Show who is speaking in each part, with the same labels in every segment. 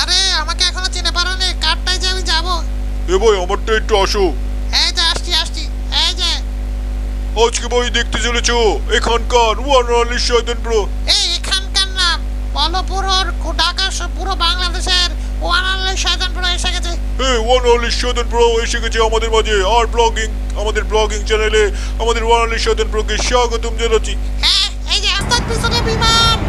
Speaker 1: আরে আমাকে এখনও চিনে পারোনি কারটাই যে আমি যাব।
Speaker 2: এ ভাই আমারটা একটু আসো।
Speaker 1: এই যে আসছি আসছি। এই যে।
Speaker 2: আজকে ভাই দেখতে চলেছো এখানকার ওয়ান অনলি শয়তান ব্রো।
Speaker 1: এই এখানকার নাম বলো পুরো ঢাকা পুরো বাংলাদেশের ওয়ানালে শয়তান পুরো এসে গেছে।
Speaker 2: হ্যাঁ ওয়ান অনলি শয়তান ব্রো এসে গেছে আমাদের মাঝে আর ব্লগিং আমাদের ব্লগিং চ্যানেলে আমাদের ওয়ান অনলি শয়তান ব্রোকে স্বাগতম জানাচ্ছি।
Speaker 1: হ্যাঁ এই যে আপনার পিছনে বিমান।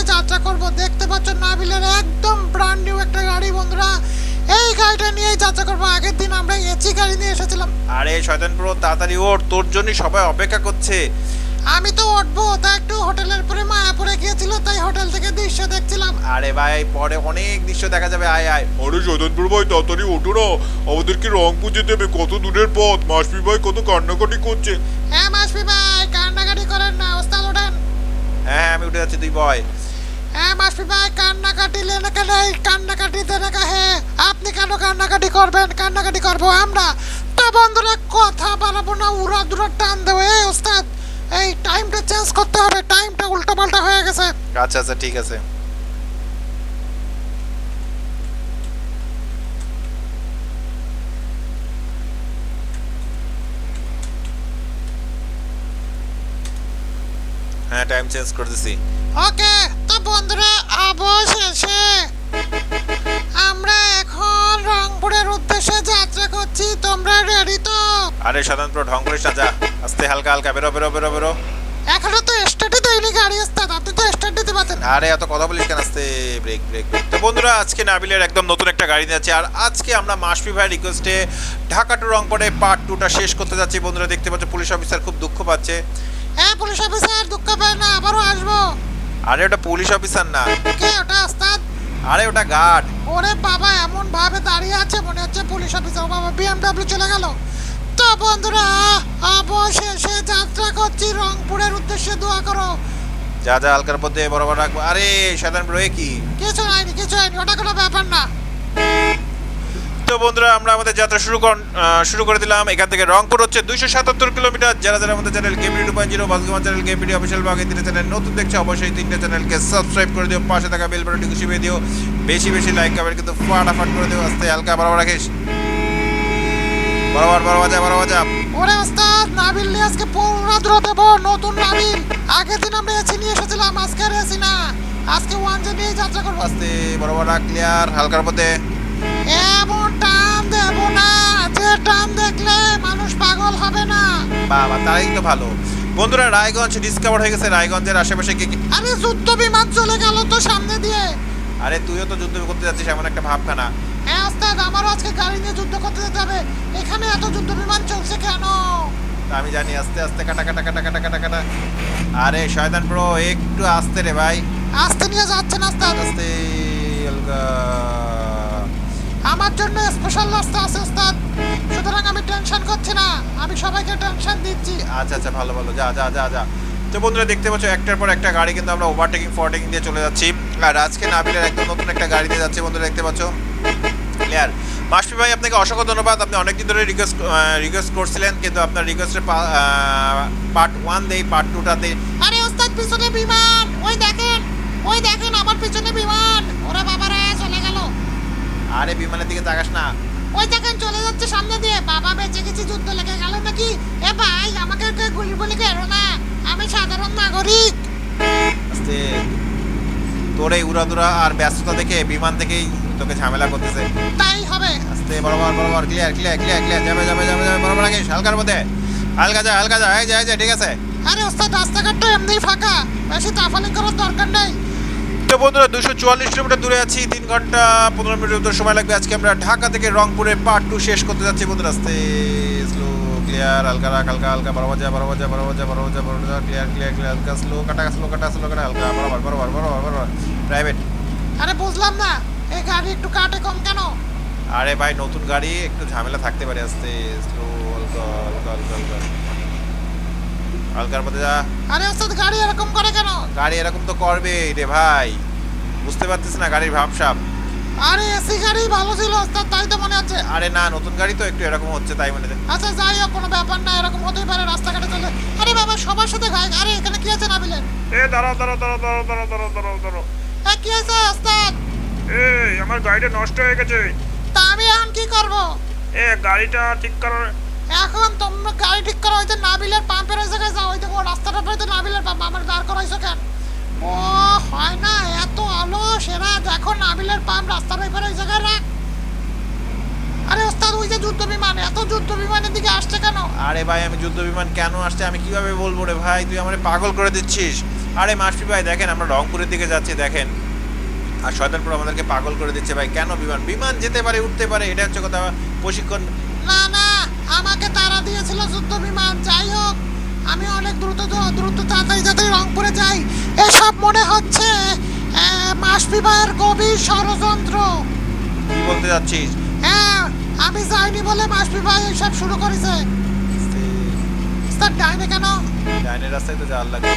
Speaker 1: সুন্দরভাবে যাত্রা করব। দেখতে পাচ্ছ নাবিলের একদম ব্র্যান্ড নিউ একটা গাড়ি বন্ধুরা। এই গাড়িটা নিয়েই যাত্রা করব। আগের দিন আমরা এসি গাড়ি নিয়ে এসেছিলাম।
Speaker 3: আরে শয়তান ব্রো তাড়াতাড়ি ওঠ তোর জন্যই সবাই অপেক্ষা করছে।
Speaker 1: আমি তো উঠবো তা একটু হোটেলের পরে মায়াপুরে গিয়েছিল তাই হোটেল থেকে দৃশ্য দেখছিলাম।
Speaker 3: আরে ভাই পরে অনেক দৃশ্য দেখা যাবে আয় আয়।
Speaker 2: আরে শয়তান ব্রো ভাই তাড়াতাড়ি ওঠো না। আমাদেরকে রংপুর যেতে হবে কত দূরের পথ। মাসপি ভাই কত কান্নাকাটি করছে।
Speaker 1: হ্যাঁ মাসপি ভাই কান্নাকাটি করেন না ওস্তাদ ওঠেন।
Speaker 3: হ্যাঁ হ্যাঁ আমি উঠে যাচ্ছি তুই বয়।
Speaker 1: হ্যাঁ মাসফি ভাই, কান্নাকাটি লেনে কেন এই কান্নাকাটি দেনে কাহে। আপনি কেন কান্নাকাটি করবেন? কান্নাকাটি করব আমরা। তা বন্ধুরা, কথা বাড়াবো না, উড়া দুরা টান দেবো। এই ওস্তাদ, এই টাইমটা চেঞ্জ করতে হবে। টাইমটা উল্টো পাল্টা হয়ে গেছে।
Speaker 3: আচ্ছা আচ্ছা ঠিক আছে। হ্যাঁ টাইম চেঞ্জ করতেছি।
Speaker 1: ওকে তো বন্ধুরা অবশেষে আমরা এখন রংপুরের উদ্দেশ্যে যাত্রা করছি তোমরা রেডি তো?
Speaker 3: আরে স্বতন্ত্র ঢং করিস না যা আস্তে হালকা হালকা বেরো বেরো বেরো বেরো।
Speaker 1: এখনও তো স্টার্টই দেয়নি গাড়ি ওস্তাদ আপনি তো স্টার্ট দিতে পারতেন
Speaker 3: আরে এত কথা বলিস কেন? আস্তে ব্রেক ব্রেক তো বন্ধুরা আজকে নাবিলের একদম নতুন একটা গাড়ি নিয়ে যাচ্ছে। আর আজকে আমরা মাসপি ভাইয়ের রিকোয়েস্টে ঢাকা টু রংপুরে পার্ট টুটা শেষ করতে যাচ্ছি। বন্ধুরা দেখতে পাচ্ছ পুলিশ অফিসার খুব দুঃখ পাচ্ছে।
Speaker 1: হ্যাঁ পুলিশ অফিসার দুঃখ পায় না আবারও আসব।
Speaker 3: আরে ওটা পুলিশ অফিসার না।
Speaker 1: কে ওটা ওস্তাদ?
Speaker 3: আরে ওটা গার্ড
Speaker 1: ওরে বাবা এমন ভাবে দাঁড়িয়ে আছে মনে হচ্ছে পুলিশ অফিসার বাবা বিএমডব্লিউ চলে গেল। তো বন্ধুরা অবশেষে যাত্রা করছি রংপুরের উদ্দেশ্যে দোয়া করো।
Speaker 3: যা যা হালকার মধ্যে বরাবর রাখব। আরে সাধারণ রয়ে কি?
Speaker 1: কিছু হয়নি কিছু হয়নি ওটা কোনো ব্যাপার না।
Speaker 3: তো বন্ধুরা আমরা আমাদের যাত্রা শুরু শুরু করে দিলাম। এখান থেকে রংপুর হচ্ছে দুইশো সাতাত্তর কিলোমিটার। যারা যারা আমাদের channel KBD two point zero বাসগমান channel KBD official বাগে তিনটে চ্যানেল নতুন দেখছে অবশ্যই তিনটে চ্যানেলকে সাবস্ক্রাইব করে দিও পাশে থাকা বেল বাটনটি খুশি দিও। বেশি বেশি লাইক কমেন্ট কিন্তু ফাটাফাট করে দিও আস্তে হালকা বরাবর রাখিস। বরাবর বরাবর যা বরাবর যা।
Speaker 1: ওরে ওস্তাদ নাবিল নিয়ে আজকে পুরো দেবো নতুন নাবিল। আগের দিন আমরা এসি নিয়ে এসেছিলাম আজকে আর এসি না। আজকে ওয়ান জে নিয়ে যাত্রা করব।
Speaker 3: আস্তে বরাবর ক্লিয়ার হালকার মধ্যে।
Speaker 1: এমন টান দেবো না। যে টান দেখলে মানুষ পাগল হবে না।
Speaker 3: বাবা তারাই তো ভালো। বন্ধুরা রায়গঞ্জ ডিসকভার হয়ে গেছে। রায়গঞ্জের আশেপাশে কে কে-
Speaker 1: আরে যুদ্ধ বিমান চলে গেল তো সামনে দিয়ে।
Speaker 3: আরে তুইও তো যুদ্ধ করতে যাচ্ছিস এমন একটা ভাবখানা।
Speaker 1: হ্যাঁ ওস্তাদ আমারও আজকে গাড়ি নিয়ে যুদ্ধ করতে যেতে হবে। এখানে এত যুদ্ধ বিমান চলছে কেন?
Speaker 3: তা আমি জানি আস্তে আস্তে কাটা কাটা কাটা কাটা কাটা কাটা। আরে শয়তান ব্রো একটু আস্তে রে ভাই।
Speaker 1: আসতে নিয়ে যাচ্ছে না ওস্তাদ
Speaker 3: আস্তে আলগা।
Speaker 1: আমার জন্য স্পেশাল রাস্তা আছে ওস্তাদ। সুতরাং আমি টেনশন করছি না। আমি সবাইকে টেনশন দিচ্ছি।
Speaker 3: আচ্ছা আচ্ছা ভালো ভালো। যা যা যা যা। তো বন্ধুরা দেখতে পাচ্ছ একটার পর একটা গাড়ি কিন্তু আমরা ওভারটেকিং ফরটেকিং দিয়ে চলে যাচ্ছি। আর আজকে নাবিলের একদম নতুন একটা গাড়ি দিয়ে যাচ্ছে বন্ধুরা দেখতে পাচ্ছ। ক্লিয়ার মাসপি ভাই আপনাকে অসংখ্য ধন্যবাদ। আপনি অনেকদিন ধরে রিকোয়েস্ট রিকোয়েস্ট করছিলেন কিন্তু আপনার রিকোয়েস্টের পার্ট ওয়ান দেই পার্ট টুটা দেই।
Speaker 1: আরে ওস্তাদ পিছনে বিমান! ওই দেখেন ওই দেখেন আমার পিছনে বিমান! ওরে বাবারে! গেল
Speaker 3: আরে বিমানের দিকে তাকাস না।
Speaker 1: ওই দেখেন চলে যাচ্ছে সামনে দিয়ে। বাবা বেঁচে গেছি যুদ্ধ লেগে গেল নাকি? এ ভাই আমাকে গুলি বলি কেন না? আমি সাধারণ নাগরিক।
Speaker 3: আস্তে। তোর এই উড়াদুরা আর ব্যস্ততা দেখে বিমান থেকেই তোকে ঝামেলা করতেছে।
Speaker 1: তাই হবে।
Speaker 3: আস্তে বরাবর বরাবর ক্লিয়ার ক্লিয়ার ক্লিয়ার ক্লিয়ার যাবে যাবে যাবে যাবে বরাবর আগে হালকার মধ্যে। হালকা যা হালকা যা এই যা এই যা ঠিক আছে।
Speaker 1: আরে ওস্তাদ রাস্তাঘাটটা এমনি ফাঁকা। বেশি তাফালি করার দরকার নেই।
Speaker 3: তো বন্ধুরা দুশো চুয়াল্লিশ কিলোমিটার দূরে আছি তিন ঘণ্টা পনেরো মিনিটের মতো সময় লাগবে। আজকে আমরা ঢাকা থেকে রংপুরে পার্ট টু শেষ করতে যাচ্ছি। বন্ধুরা আস্তে স্লো ক্লিয়ার হালকা রাখ হালকা হালকা বরাবর যা বরাবর যা বরাবর যা বরাবর যা বরাবর যা ক্লিয়ার ক্লিয়ার ক্লিয়ার হালকা স্লো কাটা স্লো কাটা স্লো কাটা হালকা বরাবর বরাবর বরাবর বরাবর প্রাইভেট
Speaker 1: আরে বুঝলাম না এই গাড়ি একটু কাটে কম কেন?
Speaker 3: আরে ভাই নতুন গাড়ি একটু ঝামেলা থাকতে পারে আস্তে স্লো হালকা হালকা হালকা হালকা। হালকার মধ্যে যা।
Speaker 1: আরে ওস্তাদ গাড়ি এরকম করে কেন?
Speaker 3: গাড়ি এরকম তো করবে রে ভাই। বুঝতে পারছিস না গাড়ির ভাবসাব।
Speaker 1: আরে এসি গাড়ি ভালো ছিল ওস্তাদ তাই তো মনে হচ্ছে।
Speaker 3: আরে না নতুন গাড়ি তো একটু এরকম হচ্ছে তাই মনে হয়
Speaker 1: আচ্ছা যাই হোক কোনো ব্যাপার না এরকম হতেই পারে রাস্তাঘাটে চলে। আরে বাবা সবার সাথে গায়ে আরে এখানে কি আছে নাবিলেন
Speaker 2: এ দাঁড়াও দাঁড়াও দাঁড়াও দাঁড়াও দাঁড়াও দাঁড়াও দাঁড়াও দাঁড়াও।
Speaker 1: এ কি আছে ওস্তাদ?
Speaker 2: এই আমার গাড়িটা নষ্ট হয়ে গেছে।
Speaker 1: তা আমি এখন কি করব?
Speaker 2: এ গাড়িটা ঠিক করার
Speaker 1: এখন তোমরা গাড়ি ঠিক করো হয়তো নাবিলের পাম্পের ওই জায়গায় যাও হয়তো ও রাস্তাটা পরে তো নাবিলের পাম্প আমার দাঁড় করাইছো কেন? ও হয় না এত আলো সেরা দেখো নাবিলের পাম্প রাস্তার ওই পারে ওই জায়গায় রাখ আরে ওস্তাদ ওই যে যুদ্ধ বিমান এত যুদ্ধ বিমানের দিকে আসছে কেন?
Speaker 3: আরে ভাই আমি যুদ্ধ বিমান কেন আসছে আমি কীভাবে বলব রে ভাই? তুই আমারে পাগল করে দিচ্ছিস। আরে মাসফি ভাই দেখেন আমরা রংপুরের দিকে যাচ্ছি দেখেন। আর শয়তানপুর আমাদেরকে পাগল করে দিচ্ছে ভাই। কেন বিমান? বিমান যেতে পারে উঠতে পারে এটা হচ্ছে কথা প্রশিক্ষণ।
Speaker 1: না না আমাকে তারা দিয়েছিল যুদ্ধ বিমান। যাই হোক আমি অনেক দ্রুত দ্রুত তাড়াতাড়ি যাতে রংপুরে যাই। এসব মনে হচ্ছে মাসপি ভাইয়ের গভীর ষড়যন্ত্র।
Speaker 3: কি বলতে যাচ্ছিস?
Speaker 1: হ্যাঁ আমি যাইনি বলে মাসপি ভাই এসব শুরু করেছে। স্যার ডাইনে কেন?
Speaker 3: ডাইনের রাস্তায় তো যাওয়ার লাগবে।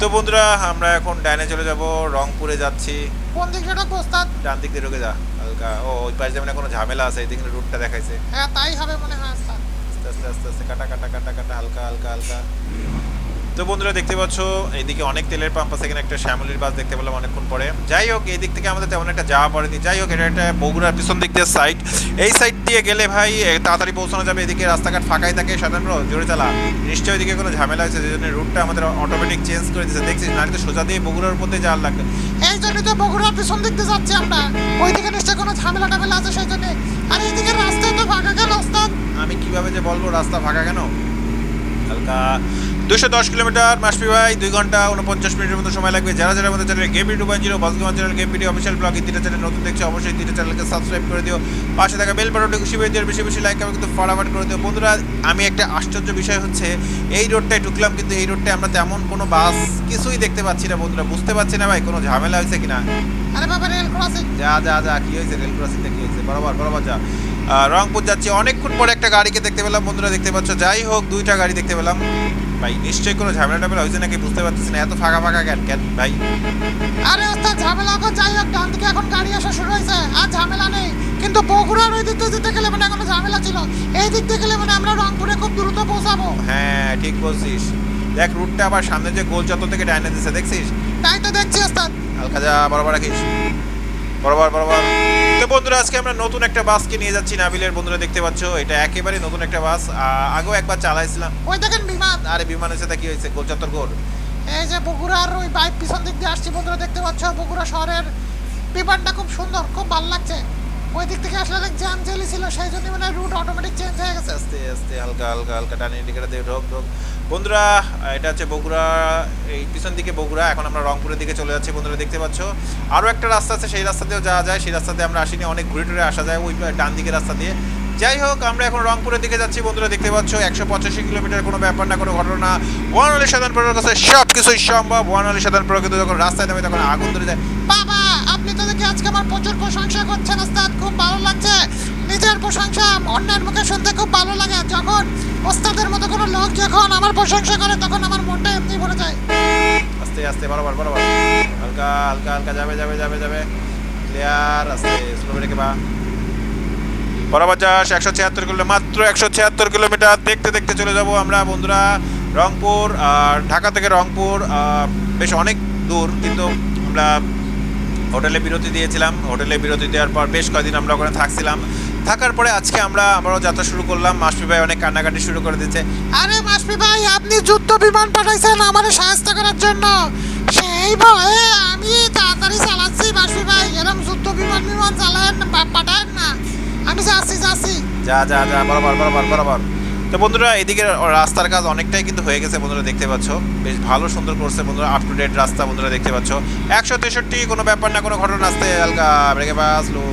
Speaker 3: তো বন্ধুরা আমরা এখন ডাইনে চলে যাব রংপুরে যাচ্ছি।
Speaker 1: কোন দিকে ঢুকবো ওস্তাদ?
Speaker 3: ডান দিক দিয়ে ঢুকে যা। হালকা। ও ওই পাশে যেমন কোনো ঝামেলা আছে এই দিকে রুটটা দেখাইছে।
Speaker 1: হ্যাঁ তাই হবে মনে হয়
Speaker 3: আস্তে আস্তে আস্তে আস্তে কাটা কাটা কাটা কাটা হালকা হালকা হালকা। তো বন্ধুরা দেখতে পাচ্ছ এইদিকে অনেক তেলের পাম্প আছে এখানে একটা শ্যামলির বাস দেখতে পেলাম অনেকক্ষণ পরে। যাই হোক এই দিক থেকে আমাদের তেমন একটা যাওয়া পড়েনি। যাই হোক এটা একটা বগুড়ার পিছন দিক দিয়ে সাইড এই সাইড দিয়ে গেলে ভাই তাড়াতাড়ি পৌঁছানো যাবে। এদিকে রাস্তাঘাট ফাঁকাই থাকে সাধারণ জোরে চালা। নিশ্চয়ই এদিকে কোনো ঝামেলা হয়েছে যে জন্য রুটটা আমাদের অটোমেটিক চেঞ্জ করে দিয়েছে। দেখছিস না তো সোজা দিয়ে বগুড়ার উপর দিয়ে যাওয়ার লাগবে।
Speaker 1: এই জন্য তো বগুড়ার পিছন দিক দিয়ে যাচ্ছি আমরা। ওই দিকে নিশ্চয় কোনো ঝামেলা টামেলা আছে সেই জন্য। আর এইদিকে রাস্তা তো ফাঁকা গেল ওস্তাদ?
Speaker 3: আমি কীভাবে যে বলব, রাস্তা ফাঁকা কেন? হালকা দুশো দশ কিলোমিটার মাসপি ভাই, দুই ঘণ্টা উনপঞ্চাশ মিনিটের মতো সময় লাগবে। যারা যারা আমাদের channel game two point zero বসগমান channel game video official blog তিনটা চ্যানেল নতুন দেখছে, অবশ্যই তিনটা চ্যানেলকে সাবস্ক্রাইব করে দিও। পাশে থাকা বেল বাটনটি খুশি হয়ে দিও, বেশি বেশি লাইক আমি কিন্তু ফটাফট করে দিও। বন্ধুরা, আমি একটা আশ্চর্য বিষয় হচ্ছে, এই রোডটায় ঢুকলাম, কিন্তু এই রোডটায় আমরা তেমন কোনো বাস কিছুই দেখতে পাচ্ছি না, বন্ধুরা। বুঝতে পারছি না ভাই, কোনো ঝামেলা হয়েছে কিনা?
Speaker 1: আরে বাবা রেল ক্রসিং
Speaker 3: যা যা যা কি হয়েছে? রেল ক্রসিংটা কি হয়েছে? বরাবর বরাবর যা। রংপুর যাচ্ছি। অনেকক্ষণ পরে একটা গাড়িকে দেখতে পেলাম। বন্ধুরা দেখতে পাচ্ছ? যাই হোক দুইটা গাড়ি দেখতে পেলাম। ভাই নিশ্চয়ই কোনো ঝামেলা টামেলা হয়েছে নাকি? বুঝতে পারতেছি না। এত ফাঁকা ফাঁকা কেন? কেন ভাই?
Speaker 1: আরে ওস্তাদ ঝামেলা এখন যাই হোক ডান দিকে এখন গাড়ি আসা শুরু হয়েছে। আর ঝামেলা নেই। কিন্তু বগুড়ার ওই দিক যেতে গেলে মানে কোনো ঝামেলা ছিল। এই দিক দিয়ে গেলে মানে আমরা রংপুরে খুব দ্রুত পৌঁছাবো।
Speaker 3: হ্যাঁ ঠিক বলছিস। দেখ রুটটা আবার সামনে যে গোল চত্বর থেকে ডাইনে দিছে দেখছিস?
Speaker 1: তাই তো দেখছি ওস্তাদ।
Speaker 3: হালকা যা বরাবর রাখিস। বরাবর বরাবর তো বন্ধুরা আজকে আমরা নতুন একটা বাসকে নিয়ে যাচ্ছি নাবিলের। বন্ধুরা দেখতে পাচ্ছ এটা একেবারে নতুন একটা বাস। আগেও একবার চালাইছিলাম।
Speaker 1: ওই দেখেন বিমান।
Speaker 3: আরে বিমান হয়েছে তা কি হয়েছে? গোল চত্বর গোল।
Speaker 1: এই যে বগুড়ার ওই বাইক পিছন দিক দিয়ে আসছি বন্ধুরা দেখতে পাচ্ছ? বগুড়া শহরের বিমানটা খুব সুন্দর খুব ভালো লাগছে। ওই দিক থেকে আসলে অনেক জ্যাম ছিল, সেই জন্য মানে রুট অটোমেটিক চেঞ্জ হয়ে গেছে।
Speaker 3: আস্তে আস্তে, হালকা হালকা হালকা টানে ইন্ডিকেটার দিয়ে ঢোক ঢোক। বন্ধুরা, এটা হচ্ছে বগুড়া, এই পিছন দিকে বগুড়া, এখন আমরা রংপুরের দিকে চলে যাচ্ছি বন্ধুরা, দেখতে পাচ্ছ। আরও একটা রাস্তা আছে, সেই রাস্তাতেও যাওয়া যায়, সেই রাস্তাতে আমরা আসিনি, অনেক ঘুরে টুরে আসা যায়, ওই ডান দিকে রাস্তা দিয়ে। যাই হোক, আমরা এখন রংপুরের দিকে যাচ্ছি। বন্ধুরা, দেখতে পাচ্ছ, একশো পঁচাশি কিলোমিটার কোনো ব্যাপার না, কোনো ঘটনা। ওয়ান আলী সাধারণপুরের কাছে সব কিছুই সম্ভব। ওয়ান আলী সাধারণপুর কিন্তু যখন রাস্তায় নামে তখন আগুন ধরে যায়।
Speaker 1: বাবা, আপনি তো দেখি আজকে আমার প্রচুর প্রশংসা করছেন, ওস্তাদ। খুব ভালো লাগছে। নিজের প্রশংসা, অন্যের মুখে শুনতে খুব ভালো লাগে। যখন ওস্তাদের মতো কোনো লোক যখন আমার প্রশংসা করে, তখন আমার মনটা এমনি ভরে যায়।
Speaker 3: আস্তে আস্তে, বরাবর বরাবর। হালকা হালকা হালকা, যাবে যাবে যাবে যাবে। ক্লিয়ার আস্তে স্লো ব্রেকে বা। বরাবর যাস একশো ছিয়াত্তর কিলো, মাত্র একশো ছিয়াত্তর কিলোমিটার। দেখতে দেখতে চলে যাব আমরা, বন্ধুরা, রংপুর, আর ঢাকা থেকে রংপুর বেশ অনেক দূর, কিন্তু আমরা হোটেলে বিরতি দিয়েছিলাম। হোটেলে বিরতি দেওয়ার পর বেশ কয়েকদিন আমরা ওখানে থাকছিলাম। থাকার পরে আজকে আমরা আমরাও যাত্রা শুরু করলাম। মাসফি ভাই অনেক কান্নাকাটি শুরু করে দিচ্ছে।
Speaker 1: আরে মাসপি ভাই, আপনি যুদ্ধ বিমান পাঠাইছেন আমার সাহায্য করার জন্য। সেই ভয়ে আমি তাড়াতাড়ি চালাচ্ছি মাসপি ভাই। এরকম যুদ্ধ বিমান বিমান চালায়েন না পা- না। আমি যাচ্ছি যাচ্ছি
Speaker 3: যা যা যা বরাবর বরাবর বরাবর। তো বন্ধুরা এদিকে রাস্তার কাজ অনেকটাই কিন্তু হয়ে গেছে বন্ধুরা দেখতে পাচ্ছ। বেশ ভালো সুন্দর করছে বন্ধুরা আপ টু ডেট রাস্তা বন্ধুরা দেখতে পাচ্ছ। একশো তেষট্টি কোনো ব্যাপার না কোনো ঘটনা আসতে হালকা ব্রেকে পাস লো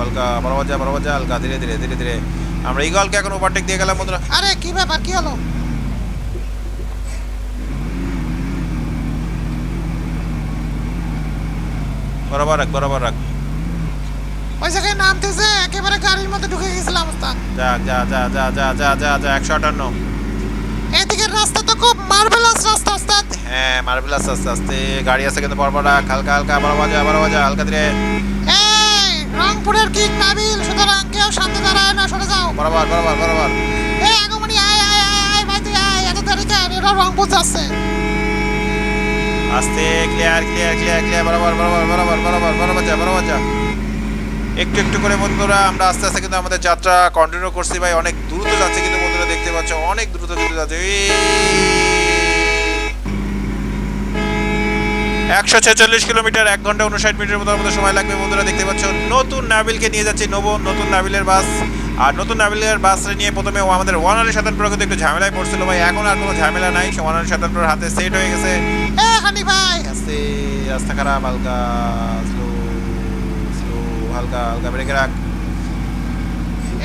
Speaker 3: হালকা বরাবর যা বরাবর যা হালকা ধীরে ধীরে ধীরে ধীরে। আমরা ইগলকে এখন ওভারটেক দিয়ে গেলাম বন্ধুরা।
Speaker 1: আরে কি ব্যাপার কি হলো?
Speaker 3: বরাবর রাখ বরাবর রাখ।
Speaker 1: ওই জায়গায় নামতেছে একেবারে গাড়ির মধ্যে ঢুকে গেছিলাম ওস্তাদ
Speaker 3: যা যা যা যা যা যা যা যা একশো আটান্ন।
Speaker 1: এদিকের রাস্তা তো খুব মার্বেলাস রাস্তা ওস্তাদ।
Speaker 3: হ্যাঁ মার্বেল আস্তে আস্তে গাড়ি আছে কিন্তু রাখ হালকা হালকা বরাবর যা বরাবর যা হালকা ধীরে।
Speaker 1: এই রংপুরের কিং নাবিল সুতরাং কেউ সামনে দাঁড়ায় না সরে যাও।
Speaker 3: বরাবর বরাবর বরাবর।
Speaker 1: এই আগমনি আয় আয় আয় আয় ভাই তুই আয় এত দেরি কেন? রংপুর যাচ্ছে।
Speaker 3: আস্তে ক্লিয়ার ক্লিয়ার ক্লিয়ার ক্লিয়ার বরাবর বরাবর বরাবর বরাবর বরাবর যা বরাবর যা। একটু একটু করে বন্ধুরা, আমরা আস্তে আস্তে কিন্তু আমাদের যাত্রা কন্টিনিউ করছি ভাই। অনেক দ্রুত যাচ্ছে কিন্তু বন্ধুরা, দেখতে পাচ্ছ, অনেক দ্রুত দ্রুত যাচ্ছে। একশো ছেচল্লিশ কিলোমিটার, এক ঘণ্টা উনষাট মিনিটের মতো আমাদের সময় লাগবে বন্ধুরা, দেখতে পাচ্ছ। নতুন নাবিলকে নিয়ে যাচ্ছি নব নতুন নাবিলের বাস। আর নতুন নাবিলের বাস নিয়ে প্রথমে আমাদের ওয়ান আলী সাতানপুর কিন্তু একটু ঝামেলায় পড়ছিল ভাই, এখন আর কোনো ঝামেলা নাই। ওয়ান আলী সাতানপুর হাতে সেট হয়ে গেছে।
Speaker 1: হানি ভাই
Speaker 3: রাস্তা খারাপ, হালকা। হালকা হালকা ব্রেকে রাখ।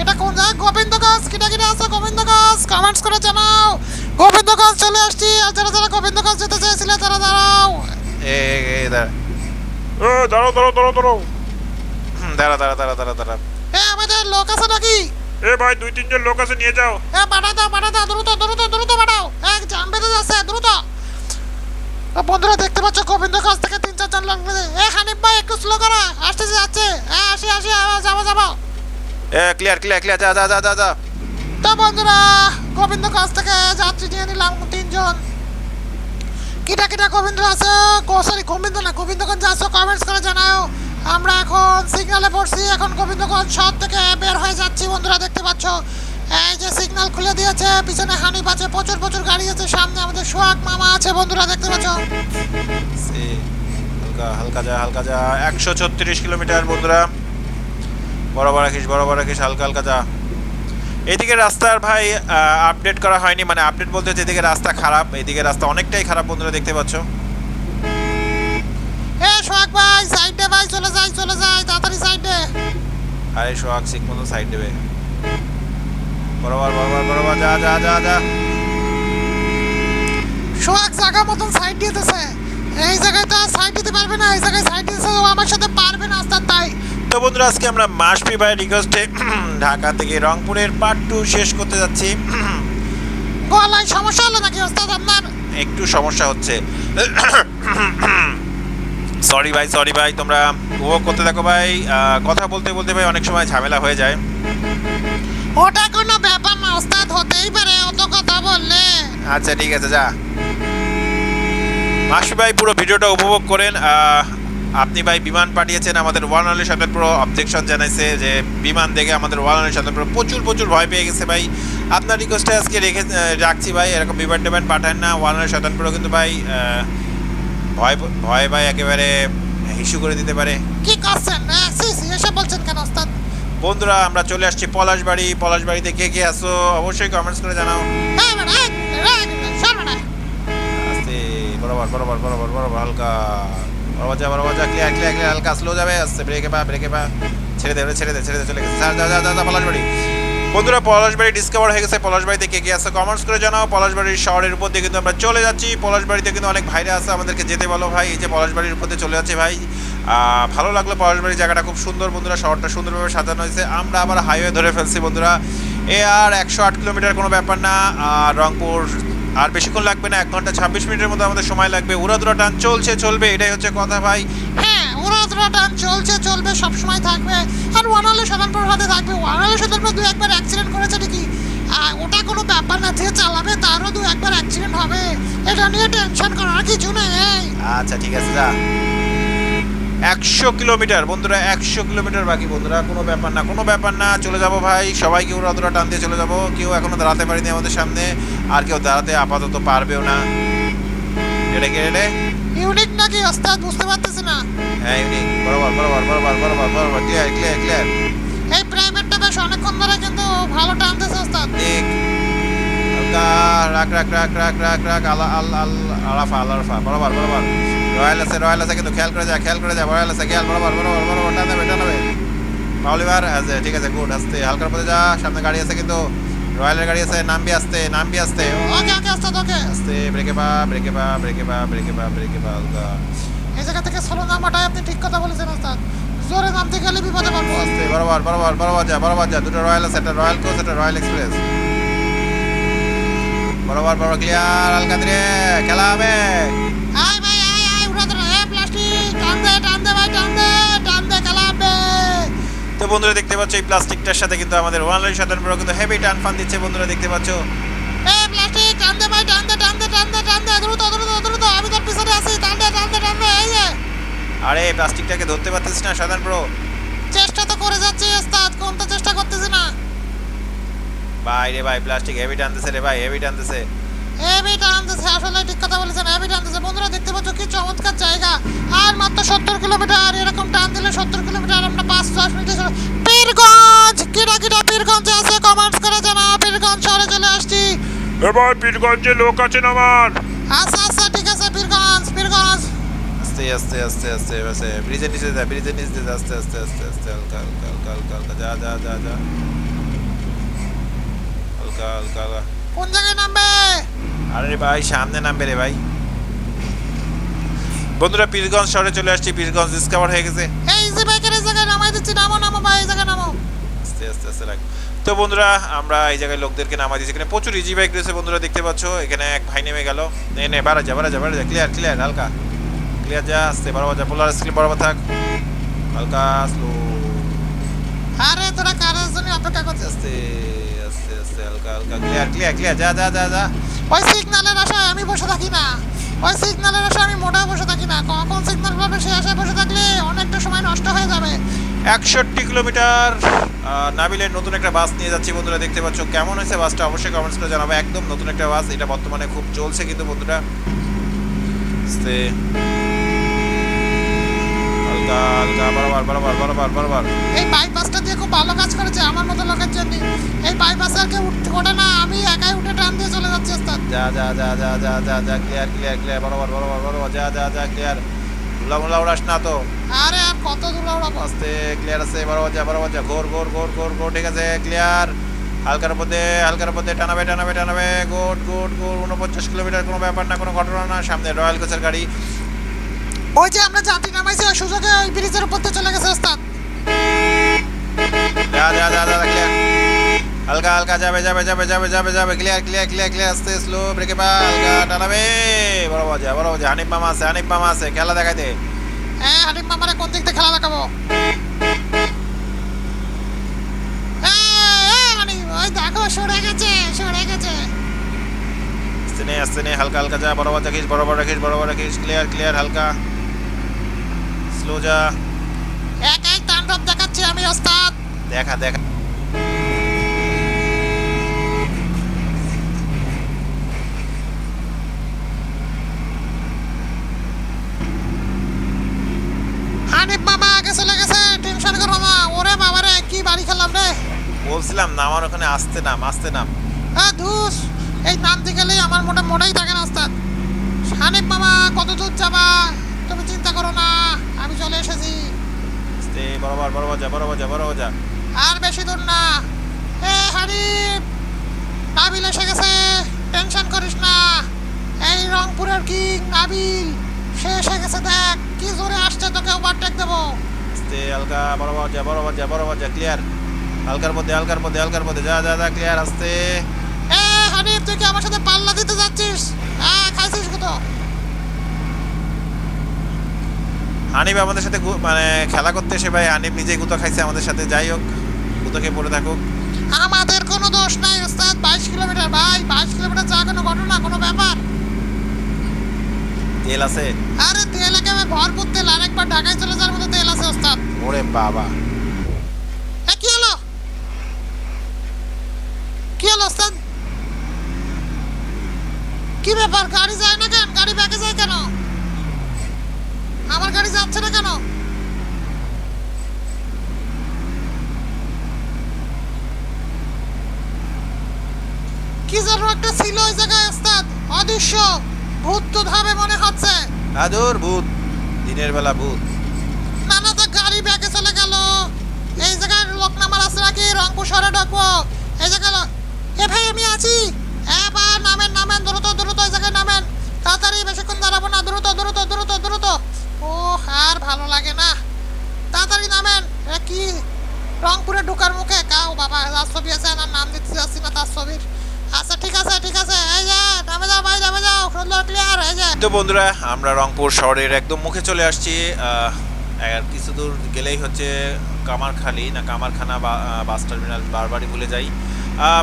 Speaker 1: এটা কোন জায়গা? গোবিন্দগঞ্জ কিটা কিটা আছে? গোবিন্দ গোবিন্দগঞ্জ কমেন্টস করে জানাও। গোবিন্দ গোবিন্দগঞ্জ চলে আসছি। আর যারা যারা গোবিন্দ গোবিন্দগঞ্জ যেতে চেয়েছিলে তারা দাঁড়াও।
Speaker 3: এ এ, দাঁড়া।
Speaker 2: এ দাঁড়াও দাঁড়াও দাঁড়াও দাঁড়াও।
Speaker 3: দাঁড়া দাঁড়া দাঁড়া দাঁড়া দাঁড়া।
Speaker 1: এ আমাদের লোক আছে নাকি?
Speaker 2: এ ভাই দুই তিনজন লোক আছে নিয়ে যাও।
Speaker 1: এ বাড়া দাও বাড়া দাও দ্রুত দ্রুত দ্রুত বাড়াও এক জাম বেঁধে যাচ্ছে দ্রুত। বন্ধুরা দেখতে পাচ্ছ গোবিন্দগঞ্জ থেকে তিন চারজন লোক এ হানিফ ভাই একটু স্লো করো। আসতেছে যাচ্ছে। এ আসি আসি আবার যাব যাব।
Speaker 3: এ ক্লিয়ার ক্লিয়ার ক্লিয়ার যা যা যা যা যা।
Speaker 1: তো বন্ধুরা গোবিন্দগঞ্জ থেকে যাত্রী নিয়ে নিলাম তিনজন। কিটা কিটা গোবিন্দ আছে? সরি গোবিন্দ না গোবিন্দগঞ্জ আছো। কমেন্টস করে জানাও। আমরা এখন সিগনালে পড়ছি। এখন গোবিন্দগঞ্জ শহর থেকে বের হয়ে যাচ্ছি বন্ধুরা দেখতে পাচ্ছ। এই যে সিগন্যাল খুলে দিয়েছে পিছনে হানিফ আছে প্রচুর প্রচুর গাড়ি আছে সামনে আমাদের সোহাগ মামা আছে বন্ধুরা দেখতে পাচ্ছ?
Speaker 3: হালকা হালকা যা হালকা যা একশো ছত্রিশ কিলোমিটার বন্ধুরা। বরাবর রাখিস বরাবর রাখিস হালকা হালকা যা। এদিকে রাস্তার ভাই আপডেট করা হয়নি মানে আপডেট বলতে হচ্ছে এদিকে রাস্তা খারাপ এদিকে রাস্তা অনেকটাই খারাপ বন্ধুরা দেখতে পাচ্ছ।
Speaker 1: এ সোহাগ ভাই সাইডে ভাই চলে যাই চলে যাই তাড়াতাড়ি সাইডে
Speaker 3: আরে সোহাগ সিক মতো সাইড দেবে। বরাবর বরাবর বরাবর যা যা যা যা।
Speaker 1: সোহাগ জায়গা মতন সাইড দিতেছে এই জায়গায় তো সাইড দিতে পারবে না এই জায়গায় সাইড দিতেছে ও আমার সাথে পারবে না আস্তার তাই
Speaker 3: তো বন্ধুরা আজকে আমরা মাসপি ভাই রিকোয়েস্টে ঢাকা থেকে রংপুরের পার্ট টু শেষ করতে যাচ্ছি।
Speaker 1: গলায় সমস্যা হলো নাকি ওস্তাদ আপনার?
Speaker 3: একটু সমস্যা হচ্ছে। সরি ভাই সরি ভাই তোমরা উপভোগ করতে থাকো ভাই। কথা বলতে বলতে ভাই অনেক সময় ঝামেলা হয়ে যায়।
Speaker 1: ওটা কোনো ব্যাপার না ওস্তাদ হতেই পারে অত কথা বললে।
Speaker 3: আচ্ছা ঠিক আছে যা। মাসি ভাই পুরো ভিডিওটা উপভোগ করেন। আপনি ভাই বিমান পাঠিয়েছেন আমাদের ওয়ান আলের সাথে পুরো অবজেকশন জানাইছে যে বিমান দেখে আমাদের ওয়ান আলের সাথে পুরো প্রচুর প্রচুর ভয় পেয়ে গেছে ভাই। আপনার রিকোয়েস্টে আজকে রেখে রাখছি ভাই এরকম বিমান টিমান পাঠান না ওয়ান আলের সাথে পুরো কিন্তু ভাই ভয় ভয় ভাই একেবারে হিসু করে দিতে পারে।
Speaker 1: কি করছেন? হ্যাঁ, সি সি এসে বলছেন কেন ওস্তাদ?
Speaker 3: বন্ধুরা, আমরা চলে আসছি পলাশবাড়ি। পলাশবাড়িতে কে কে আসো অবশ্যই কমেন্টস করে জানাও। আস্তে, বরাবর বরাবর বরাবর বরাবর, হালকা। বরাবর যা বরাবর যা ক্লিয়ার ক্লিয়ার ক্লিয়ার হালকা স্লো যাবে। আস্তে ব্রেকে পা ব্রেকে পা। ছেড়ে দে, ওরে, ছেড়ে দে ছেড়ে দে, চলে গেছে। যা যা যা পলাশবাড়ি। বন্ধুরা, পলাশবাড়ি ডিসকভার হয়ে গেছে। পলাশবাড়িতে কে কে আছে কমেন্টস করে জানাও। পলাশবাড়ির শহরের উপর দিয়ে কিন্তু আমরা চলে যাচ্ছি। পলাশবাড়িতে কিন্তু অনেক ভাইরা আছে আমাদেরকে যেতে বলো ভাই। এই যে পলাশবাড়ির উপর দিয়ে চলে যাচ্ছে ভাই। ভালো লাগল পলাশবাড়ির জায়গাটা। খুব সুন্দর বন্ধুরা শহরটা সুন্দরভাবে সাজানো হয়েছে। আমরা আবার হাইওয়ে ধরে ফেলছি বন্ধুরা। এ আর একশো আট কিলোমিটার কোনো ব্যাপার না। আর রংপুর আর বেশিক্ষণ লাগবে না এক ঘণ্টা ছাব্বিশ মিনিটের মধ্যে আমাদের সময় লাগবে। উড়াদুরা টান চলছে চলবে এটাই হচ্ছে কথা ভাই।
Speaker 1: হ্যাঁ ওরা টান চলছে চলবে সব সময় থাকবে। আর ওয়ানালে সাধারণপুর হাতে থাকবে। ওয়ানালে সাধারণপুর দু একবার অ্যাক্সিডেন্ট করেছে নাকি ওটা কোনো ব্যাপার না যে চালাবে তারও দু একবার অ্যাক্সিডেন্ট হবে। এটা নিয়ে টেনশন করার কিছু নেই।
Speaker 3: আচ্ছা ঠিক আছে যা। একশো কিলোমিটার বন্ধুরা একশো কিলোমিটার বাকি বন্ধুরা কোনো ব্যাপার না কোনো ব্যাপার না চলে যাব ভাই সবাইকে ওরা ওরা টান দিয়ে চলে যাব কেউ এখনও দাঁড়াতে পারিনি আমাদের সামনে আর কেউ দাঁড়াতে আপাতত পারবেও না এটা কে রে
Speaker 1: ইউনিক নাকি ওস্তাদ বুঝতে পারতেছি না
Speaker 3: হ্যাঁ ইউনিক বরাবর বরাবর বরাবর বরাবর বরাবর ক্লিয়ার ক্লিয়ার ক্লিয়ার
Speaker 1: এই প্রাইভেটটা বেশ অনেকক্ষণ ধরে কিন্তু ভালো টানতেছে ওস্তাদ
Speaker 3: হালকা রাখ রাখ রাখ রাখ রাখ রাখ আল্লাহ আল্লাহ আল্লাহ আলাফা আল্লাহ বরাবর বরাবর রয়্যাল আছে রয়্যাল আছে কিন্তু খেয়াল করে যা খেয়াল করে যা রয়্যাল আছে খেয়াল বরাবর বরাবর বরাবর টান দেবে টান দেবে পাউলিবার আছে ঠিক আছে গুড আসতে হালকার পথে যা সামনে গাড়ি আছে কিন্তু রয়্যালের গাড়ি আছে নামবি আসতে নামবি আসতে।
Speaker 1: ওকে ওকে ওস্তাদ ওকে
Speaker 3: আসতে ব্রেকে পা ব্রেকে পা ব্রেকে পা ব্রেকে পা ব্রেকে পা হালকা
Speaker 1: এই জায়গা থেকে স্লো নামাটাই আপনি ঠিক কথা বলেছেন ওস্তাদ। জোরে নামতে গেলে বিপদে পড়ব।
Speaker 3: আসতে বরাবর বরাবর বরাবর যা বরাবর যা দুটো রয়্যাল আছে একটা রয়্যাল কোচ একটা রয়্যাল এক্সপ্রেস বরাবর বরাবর ক্লিয়ার হালকা ধীরে খেলা হবে।
Speaker 1: আয় ভাই।
Speaker 3: তো বন্ধুরা দেখতে পাচ্ছ এই প্লাস্টিকটার সাথে কিন্তু আমাদের ওয়ান লাইন সাধারণ বড় কিন্তু হেভি টান ফান দিচ্ছে বন্ধুরা দেখতে পাচ্ছ?
Speaker 1: এ প্লাস্টিক টান দে ভাই টান দে টান দে টান দে টান দে দ্রুত দ্রুত দ্রুত আমি তোর পিছনে আছি টান দে টান দে টান দে এই যে।
Speaker 3: আরে প্লাস্টিকটাকে ধরতে পারতেছিস না সাধারণ প্রো
Speaker 1: চেষ্টা তো করে যাচ্ছি ওস্তাদ কমতে চেষ্টা করতেছি না।
Speaker 3: ভাই রে ভাই প্লাস্টিক হেভি টানতেছে রে ভাই হেভি টানতেছে।
Speaker 1: হেভি টানতেছে আসলে ঠিক কথা বলেছেন হেভি টানতেছে। বন্ধুরা দেখতে পাচ্ছ কি চমৎকার জায়গা। আর মাত্র সত্তর কিলোমিটার এরকম টান দিলে সত্তর কিলোমিটার আমরা পাঁচ দশ মিনিটে পীরগঞ্জ আছে করে জানা পীরগঞ্জ শহরে চলে আসছি।
Speaker 2: পীরগঞ্জে লোক আছেন আমার?
Speaker 1: আচ্ছা আচ্ছা ঠিক আছে পীরগঞ্জ পীরগঞ্জ।
Speaker 3: আস্তে আস্তে আস্তে আস্তে আস্তে ব্রিজের নিচে যা ব্রিজের নিচে যা আস্তে আস্তে আস্তে আস্তে হালকা হালকা হালকা হালকা হালকা যা যা যা যা। হালকা হালকা হালকা।
Speaker 1: কোন জায়গায় নামবে?
Speaker 3: আরে ভাই সামনে নামবে রে ভাই। বন্ধুরা পীরগঞ্জ শহরে চলে আসছি। পীরগঞ্জ ডিসকভার হয়ে গেছে।
Speaker 1: এই যে বাইকের এই জায়গায় নামাই দিচ্ছি নামো নামো ভাই এই জায়গায় নামো।
Speaker 3: আস্তে আস্তে আস্তে রাখ। তো বন্ধুরা আমরা এই জায়গায় লোকদেরকে নামা দিয়েছি। এখানে প্রচুর ইজি বাইক রয়েছে বন্ধুরা দেখতে পাচ্ছ। এখানে এক ভাই নেমে গেল। নে নে বাড়া যা বাড়া যা বাড়া যা। ক্লিয়ার ক্লিয়ার হালকা। ক্লিয়ার যা আস্তে বরাবর যা পোলার স্ক্রিন বরাবর থাক। হালকা স্লো
Speaker 1: আরে তোরা কারের জন্য অপেক্ষা করছিস?
Speaker 3: আস্তে। আস্তে হালকা হালকা। ক্লিয়ার ক্লিয়ার ক্লিয়ার যা যা যা যা।
Speaker 1: ওই সিগন্যালের আশায় আমি বসে থাকি না। ওই সিগন্যালের আশায় আমি মোটেও বসে থাকি না। কখন সিগন্যাল পাবে সে আশায় বসে থাকলে অনেকটা সময় নষ্ট হয়ে যাবে।
Speaker 3: একষট্টি কিলোমিটার নাবিলের নতুন একটা বাস নিয়ে যাচ্ছি বন্ধুরা, দেখতে পাচ্ছ কেমন হয়েছে বাসটা? অবশ্যই কমেন্টস করে জানাব। একদম নতুন একটা বাস। এটা বর্তমানে খুব চলছে কিন্তু বন্ধুরা। হালকা হালকা। বরাবর বরাবর বরাবর বরাবর
Speaker 1: এই বাইপাসটা দিয়ে খুব ভালো কাজ করেছে আমার মতো লোকের জন্য। এই বাইপাসে আর কেউ উঠতে ওঠে না আমি একাই উঠে টান দিয়ে চলে যাচ্ছি ওস্তাদ।
Speaker 3: যা যা যা যা যা যা যা ক্লিয়ার ক্লিয়ার ক্লিয়ার বরাবর বরাবর বরাবর যা যা যা ক্লিয়ার মুলা মুলা উড়াস না তো।
Speaker 1: আরে আর কত দূর উড়াবো।
Speaker 3: আস্তে ক্লিয়ার আছে বরাবর যা বরাবর যা ঘোর ঘোর ঘোর ঘোর ঘোর ঠিক আছে ক্লিয়ার হালকার মধ্যে হালকার মধ্যে টানাবে টানাবে টানাবে গোট গোট গোট উনপঞ্চাশ কিলোমিটার কোনো ব্যাপার না কোনো ঘটনা না সামনে রয়্যাল কোচের গাড়ি।
Speaker 1: ওই যে আমরা যাত্রী নামাইছি ওই সুযোগে ওই ব্রিজের উপর চলে গেছে ওস্তাদ।
Speaker 3: যা যা যা যা ক্লিয়ার হালকা হালকা যাবে যাবে যাবে যাবে যাবে যাবে ক্লিয়ার ক্লিয়ার ক্লিয়ার ক্লিয়ার আস্তে স্লো ব্রেকে পা হালকা টানাবে। বরাবর যা বরাবর যা হানিফ মামা আছে হানিফ মামা আছে খেলা দেখাই দে
Speaker 1: হ্যাঁ হানিফ মামারে কোন দিক দিয়ে খেলা দেখাবো? ওই দেখো সরে গেছে সরে গেছে।
Speaker 3: আস্তে নে আস্তে নে হালকা হালকা যা বরাবর রাখিস বরাবর রাখিস বরাবর রাখিস ক্লিয়ার ক্লিয়ার হালকা। স্লো যা।
Speaker 1: এক এক তাণ্ডব দেখাচ্ছি আমি ওস্তাদ।
Speaker 3: দেখা দেখা।
Speaker 1: আগে চলে গেছে। টেনশন করো না। ওরে বাবারে কি বাড়ি খেলাম রে?
Speaker 3: বলছিলাম না আমার ওখানে আসতে নাম আসতে নাম।
Speaker 1: হ্যাঁ ধুস। এই নামতে গেলেই আমার মোটা মোটাই থাকে না ওস্তাদ। হানিফ মামা কত দূর যাবা? তুমি চিন্তা করো না আমি চলে এসেছি।
Speaker 3: বরাবর বরাবর যা বরাবর যা বরাবর যা।
Speaker 1: আর বেশি দূর না। এ হানিফ নাবিল এসে গেছে। টেনশন করিস না। এই রংপুরের কিং নাবিল সে এসে গেছে দেখ। কি জোরে আসছে তোকে ওভারটেক দেবো।
Speaker 3: হালকা বরাবর যা বরাবর যা বরাবর যা ক্লিয়ার হালকার মধ্যে হালকার মধ্যে হালকার মধ্যে যা যা যা ক্লিয়ার আস্তে।
Speaker 1: এ হানিফ তুই কি আমার সাথে পাল্লা দিতে যাচ্ছিস? হ্যাঁ খাইছিস কত?
Speaker 3: হানিফ আমাদের সাথে মানে খেলা করতে এসে ভাই হানিফ নিজেই গুতো খাইছে আমাদের সাথে যাই হোক। গুতোকে পড়ে থাকুক
Speaker 1: আমাদের কোনো দোষ নাই ওস্তাদ। বাইশ কিলোমিটার ভাই বাইশ কিলোমিটার যা কোনো ঘটনা কোনো ব্যাপার?
Speaker 3: তেল আছে?
Speaker 1: আরে তেল একেবারে ভরপুর তেল আরেকবার ঢাকায় চলে যাওয়ার মতো তেল আছে ওস্তাদ।
Speaker 3: ওরে বাবা।
Speaker 1: কি হলো? কি হলো ওস্তাদ? কি ব্যাপার? গাড়ি যায় না কেন? গাড়ি ব্যাকে যায় কেন? আমার গাড়ি যাচ্ছে না কেন? যেন একটা ছিল ওই জায়গায় ওস্তাদ। অদৃশ্য। ভূত তো ধাবে মনে হচ্ছে।
Speaker 3: আদর ভূত দিনের বেলা ভূত।
Speaker 1: না না তো গাড়ি ব্যাকে চলে গেল। এই জায়গায় লোক নামার আছে নাকি? রংপুর শহরে ঢুকবো। এই জায়গায় এ ভাই আমি আছি। হ্যাঁ বা নামেন নামেন দ্রুত দ্রুত এই জায়গায় নামেন। তাড়াতাড়ি বেশিক্ষণ দাঁড়াবো না। দ্রুত দ্রুত দ্রুত দ্রুত।
Speaker 3: তো বন্ধুরা আমরা রংপুর শহরের একদম মুখে চলে আসছি। আর কিছু দূর গেলেই হচ্ছে কামারখালি না কামারখানা বাস টার্মিনাল বারবারই ভুলে যাই।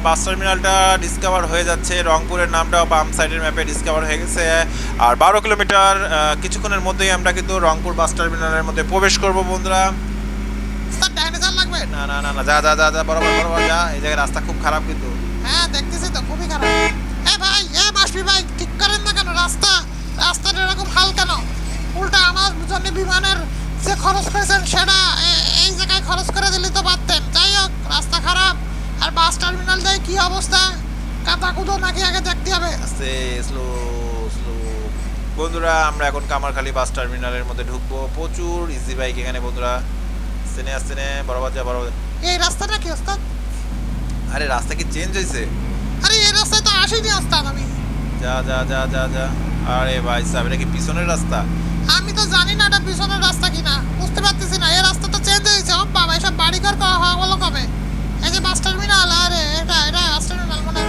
Speaker 3: বাস টার্মিনালটা ডিসকভার হয়ে যাচ্ছে। রংপুরের নামটাও বাম সাইডের ম্যাপে ডিসকভার হয়ে গেছে। আর বারো কিলোমিটার কিছুক্ষণের মধ্যেই আমরা কিন্তু রংপুর বাস টার্মিনালের মধ্যে প্রবেশ করব বন্ধুরা।
Speaker 1: লাগবে?
Speaker 3: না না না না যা যা যা যা বরাবর বরাবর যা। এই জায়গায় রাস্তা খুব খারাপ কিন্তু।
Speaker 1: হ্যাঁ দেখতেছি তো খুবই খারাপ। এ ভাই এ মাসবি ভাই রাস্তা রাস্তাটা এরকম হাল কেন? উল্টা আমার জন্য বিমানের যে খরচ করেছেন সেটা এই জায়গায় খরচ করে দিলে তো পারতেন। যাই হোক রাস্তা খারাপ আর বাস টার্মিনাল দেয় কি অবস্থা? কাদা কুদো নাকি আগে দেখতে হবে।
Speaker 3: আস্তে স্লো স্লো বন্ধুরা আমরা এখন কামারখালী বাস টার্মিনালের মধ্যে ঢুকবো। প্রচুর ইজি বাইক এখানে বন্ধুরা। সিনে নে বরাবর যা বরাবর যা।
Speaker 1: এই রাস্তাটা কি ওস্তাদ?
Speaker 3: আরে রাস্তা কি চেঞ্জ হয়েছে
Speaker 1: আরে এই রাস্তায় তো আসিনি ওস্তাদ আমি।
Speaker 3: যা যা যা যা যা। আরে ভাই সাহেব, এটা কি পিছনের রাস্তা?
Speaker 1: আমি তো জানি না এটা পিছনের রাস্তা কিনা। বুঝতে পারতেছি না এই রাস্তা তো চেঞ্জ হয়েছে। ও বাবা, এসব বাড়িঘর হওয়া হলো কবে? এই যে বাস টার্মিনাল আরে এটা এটা বাস টার্মিনাল মানে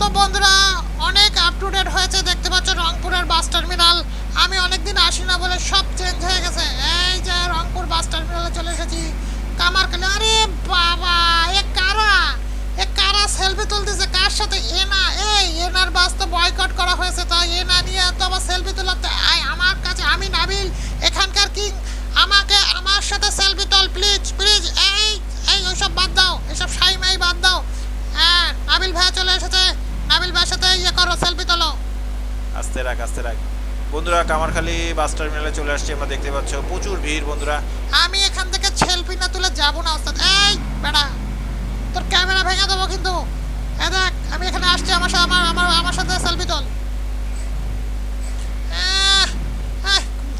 Speaker 1: তো বন্ধুরা, অনেক আপ টু ডেট হয়েছে, দেখতে পাচ্ছ রংপুরের বাস টার্মিনাল আমি অনেকদিন আসি না বলে সব চেঞ্জ হয়ে গেছে এই যে রংপুর বাস টার্মিনালে চলে এসেছি কামারখালি আরে বাবা এ কারা এ কারা সেলফি তুলতেছে কার সাথে এনা এই এনার বাস তো বয়কট করা হয়েছে তাই এ না নিয়ে তো আবার সেলফি তোলাতে আয় আমার কাছে আমি নাবিল এখানকার কিং আমাকে আমার সাথে সেলফি তোল প্লিজ প্লিজ এই এই ওইসব বাদ দাও এসব সাই মাই বাদ দাও। হ্যাঁ নাবিল ভাই চলে এসেছে নাবিল ভাইয়ের সাথে ইয়ে করো সেলফি তোলো।
Speaker 3: আস্তে রাখ আস্তে রাখ। বন্ধুরা কামারখালী বাস টার্মিনালে চলে আসছি আমরা দেখতে পাচ্ছ প্রচুর ভিড় বন্ধুরা।
Speaker 1: আমি এখান থেকে সেলফি না তুলে যাব না ওস্তাদ। এই বেটা তোর ক্যামেরা ভেঙে দেবো কিন্তু। এ দেখ আমি এখানে আসছি আমার সাথে আমার আমার আমার সাথে সেলফি তোল।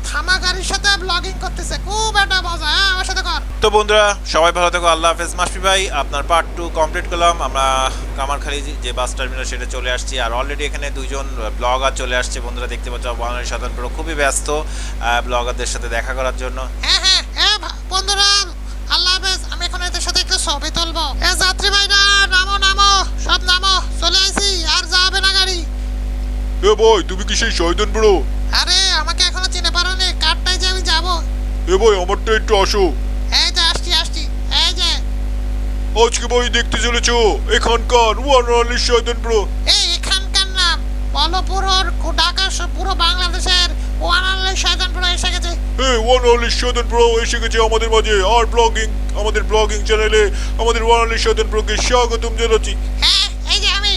Speaker 1: থামা গাড়ির সাথে ব্লগিং করতেছে খুব একটা মজা হ্যাঁ আমার সাথে কর।
Speaker 3: তো বন্ধুরা সবাই ভালো থেকো আল্লাহ হাফেজ মাসফি ভাই। আপনার পার্ট টু কমপ্লিট করলাম। আমরা কামারখালী যে- বাস টার্মিনাল সেটা চলে আসছি। আর অলরেডি এখানে দুজন ব্লগার চলে আসছে। বন্ধুরা দেখতে পাচ্ছ বাংলাদেশ সাধারণ পুরো খুবই ব্যস্ত ব্লগারদের সাথে দেখা করার জন্য।
Speaker 1: হ্যাঁ হ্যাঁ হ্যাঁ বন্ধুরা আল্লাহ হাফেজ আমি এখন এদের সাথে একটু ছবি তুলবো। যাত্রী ভাইরা নামো। সব নামো চলে আসি আর যাবে না গাড়ি।
Speaker 2: এ বই তুমি কি সেই শয়তান ব্রো
Speaker 1: আরে আমাকে এখনও চিনে পারো নি কারটাই যে আমি যাব।
Speaker 2: এ বই আমারটা একটু আসো।
Speaker 1: এই যে আসছি আসছি এই যে।
Speaker 2: আজকে বই দেখতে চলেছো এখানকার ওয়ান অনলি শয়তান ব্রো
Speaker 1: এই পুরো ঢাকা পুরো বাংলাদেশের ওয়ানালে শয়তানপুর এসে গেছে।
Speaker 2: এই ওয়ান অনলি এসে গেছে আমাদের মাঝে। আর ব্লগিং আমাদের ব্লগিং চ্যানেলে আমাদের ওয়ান অনলি শয়তান ব্রোকে স্বাগতম জানাচ্ছি।
Speaker 1: হ্যাঁ এই যে আমি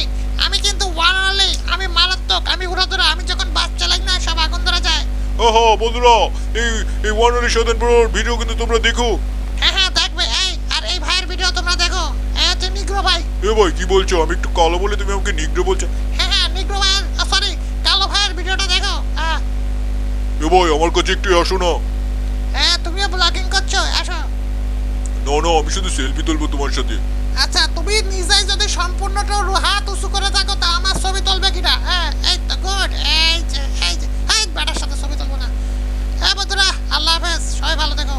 Speaker 1: আমি কিন্তু ওয়ানালে আমি মারাত্মক আমি উড়াধরা আমি যখন বাস চালাই না সব আগুন ধরা যায়।
Speaker 2: আহা বন্ধুরা এই এই ওয়ান অনলি শয়তান ভিডিও কিন্তু তোমরা দেখো।
Speaker 1: হ্যাঁ হ্যাঁ দেখবে এই আর এই ভাইয়ের ভিডিও তোমরা দেখো। এই হচ্ছে নিগ্রো ভাই।
Speaker 2: এ ভাই কি বলছো? আমি একটু কালো বলে তুমি আমাকে নিগ্রো বলছো। ভাই আমার কাছে একটু আসো না।
Speaker 1: হ্যাঁ তুমিও ব্লগিং করছ? আসো।
Speaker 2: আমি শুধু সেলফি তুলবো তোমার সাথে।
Speaker 1: আচ্ছা তুমি নিজেই যদি সম্পূর্ণটা হাত উঁচু করে থাকো তা আমার ছবি তুলবে কিনা হ্যাঁ এই তো গুড এই যে এই যে এই বেটার সাথে ছবি তুলবো না। হ্যাঁ বন্ধুরা আল্লাহ হাফেজ সবাই ভালো থেকো।